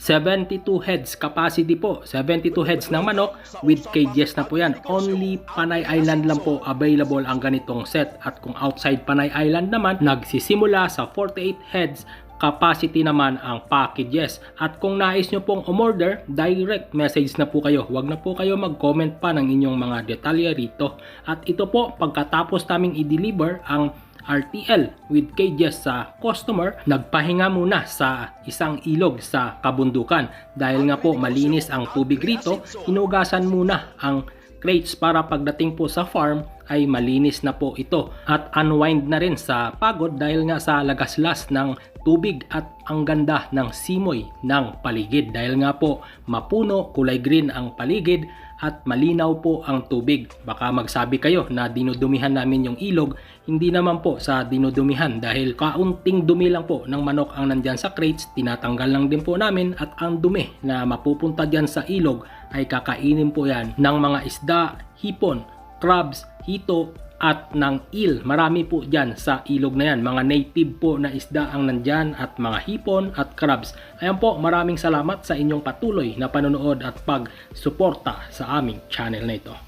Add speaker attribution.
Speaker 1: 72 heads capacity po. 72 heads ng manok with cages na po yan. Only Panay Island lang po available ang ganitong set. At kung outside Panay Island naman, nagsisimula sa 48 heads capacity naman ang packages. At kung nais nyo pong umorder, direct message na po kayo. Huwag na po kayo mag-comment pa ng inyong mga detalye rito. At ito po, pagkatapos naming i-deliver ang RTL with cages sa customer, nagpahinga muna sa isang ilog sa kabundukan. Dahil nga po malinis ang tubig rito, hinugasan muna ang crates para pagdating po sa farm ay malinis na po ito at unwind na rin sa pagod dahil nga sa lagaslas ng tubig at ang ganda ng simoy ng paligid dahil nga po mapuno, kulay green ang paligid at malinaw po ang tubig. Baka magsabi kayo na dinudumihan namin yung ilog, hindi naman po sa dinudumihan dahil kaunting dumi lang po ng manok ang nandyan sa crates, tinatanggal lang din po namin at ang dumi na mapupunta dyan sa ilog ay kakainin po yan ng mga isda, hipon, crabs, hito at ng eel. Marami po dyan sa ilog na yan. Mga native po na isda ang nandyan at mga hipon at crabs. Ayan po, maraming salamat sa inyong patuloy na panonood at pag-suporta sa aming channel na ito.